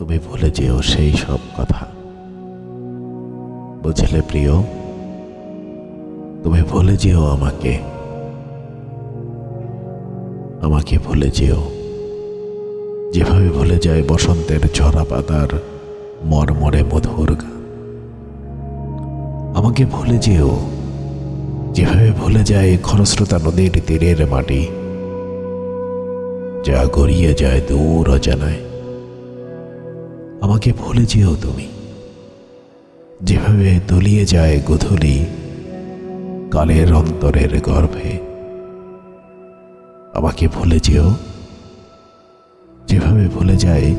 তুমি ভুলে যেও সেই সব কথা। বুঝলে প্রিয়? তুমি ভুলে যেও আমাকে। আমাকে ভুলে যেও। যেভাবে ভুলে যায় বসন্তের ঝরা পাতার মরমরে মধুর গান। আমাকে ভুলে যেও। যেভাবে ভুলে যায় খরস্রোতা নদীর তীরের মাটি। যা গড়িয়ে যায় দূর অজানায়। আমাকে ভুলে যেও তুমি। যেভাবে তলিয়ে যায় গধূলি, কালের অন্তরের গর্ভে। আমাকে ভুলে যেও। যেভাবে ভুলে যায়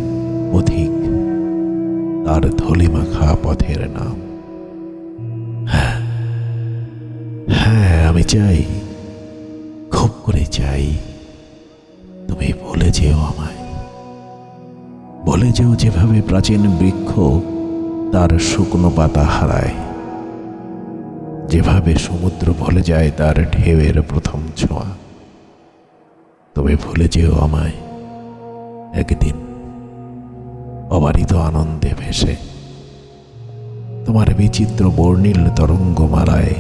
অধিক, তার থলি মাখা পথের নাম। হ্যাঁ হ্যাঁ আমি চাই, খুব করে চাই, তুমি ভুলে যেও আমায়। বলে যেও যেভাবে প্রাচীন বৃক্ষ তার শুকনো পাতা হারায়, যেভাবে সমুদ্র ভুলে যায় তার ঢেউয়ের প্রথম ছোঁয়া, তবে ভুলে যেও আমায় একদিন, অবারিত আনন্দে ভেসে। তোমার বিচিত্র বর্ণিল তরঙ্গমালায়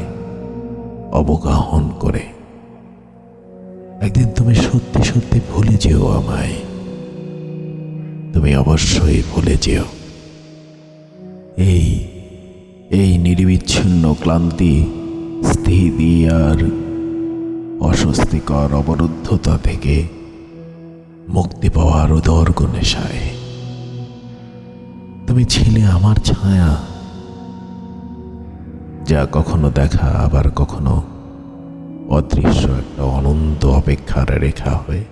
অবগাহন করে, একদিন তুমি সত্যি সত্যি ভুলে যেও আমায়। তুমি অবশ্যই ভুলে যেও। এই এই নির্বিচ্ছিন্ন ক্লান্তি, স্থিতি আর অস্বস্তিকর অবরুদ্ধতা থেকে মুক্তি পাওয়ার উদর্গ নেশায়। তুমি ছিলে আমার ছায়া, যা কখনো দেখা আবার কখনো অদৃশ্য একটা অনন্ত অপেক্ষার রেখা হয়ে